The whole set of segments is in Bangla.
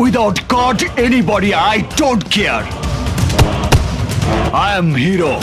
Without God, anybody, I don't care. I am hero.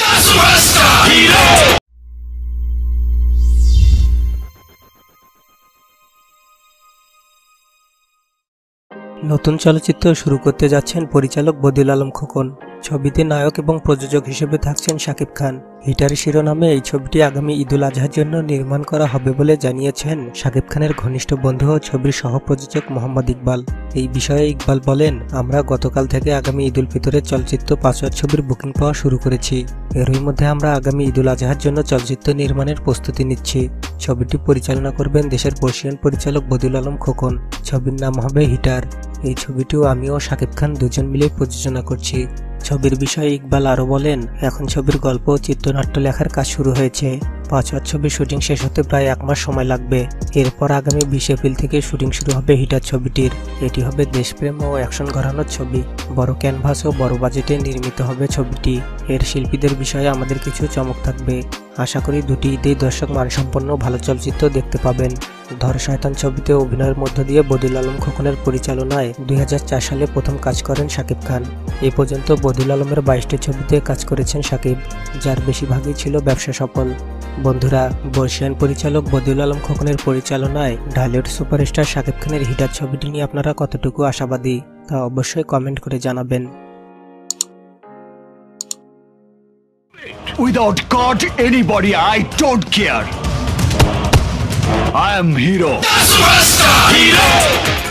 নতুন চলচ্চিত্র শুরু করতে যাচ্ছেন পরিচালক বদিউল আলম খোকন। ছবিতে নায়ক এবং প্রযোজক হিসেবে থাকছেন শাকিব খান। হিটার শিরোনামে এই ছবিটি আগামী ঈদুল আজহার জন্য নির্মাণ করা হবে বলে জানিয়েছেন শাকিব খানের ঘনিষ্ঠ বন্ধু ও ছবির সহপ্রযোজক মোহাম্মদ ইকবাল। এই বিষয়ে ইকবাল বলেন, আমরা গতকাল থেকে আগামী ঈদুল ফিতরের চলচ্চিত্র পাসওয়ার্ড ছবির বুকিং পাওয়া শুরু করেছি। এরই মধ্যে আমরা আগামী ঈদুল আজহার জন্য চলচ্চিত্র নির্মাণের প্রস্তুতি নিচ্ছি। ছবিটি পরিচালনা করবেন দেশের বর্ষিয়ান পরিচালক বদিউল আলম খোকন। ছবির নাম হবে হিটার। এই ছবিটিও আমি ও শাকিব খান দুজন মিলে প্রযোজনা করছি। ছবির বিষয়ে ইকবাল আরও বলেন, এখন ছবির গল্প ও চিত্রনাট্য লেখার কাজ শুরু হয়েছে। পাঁচওয়ার ছবির শুটিং শেষ হতে প্রায় এক মাস সময় লাগবে। এরপর আগামী বিশ এপ্রিল থেকে শুটিং শুরু হবে হিটার ছবিটির। এটি হবে দেশপ্রেম ও অ্যাকশন ঘরানোর ছবি। বড় ক্যানভাস ও বড় বাজেটে নির্মিত হবে ছবিটি। এর শিল্পীদের বিষয়ে আমাদের কিছু চমক থাকবে। আশা করি দুটি ঈদেই দর্শক মানসম্পন্ন ভালো চলচ্চিত্র দেখতে পাবেন। ধর শয়তান ছবিতে অভিনয়ের মধ্য দিয়ে বদিল আলম খোকনের পরিচালনায় দুই হাজার চার সালে প্রথম কাজ করেন শাকিব খান। এ পর্যন্ত বদিল আলমের বাইশটি ছবিতে কাজ করেছেন শাকিব যার বেশিরভাগই ছিল ব্যবসা সফল। বন্ধুরা বর্ষিয়ান পরিচালক বদিউল আলম খোকনের পরিচালনায় ঢালিউড সুপারস্টার শাকিব খানের হিটার ছবিটি নিয়ে আপনারা কতটুকু আশাবাদী তা অবশ্যই কমেন্ট করে জানাবেন। Without God, anybody, I don't care. I am hero. Hero!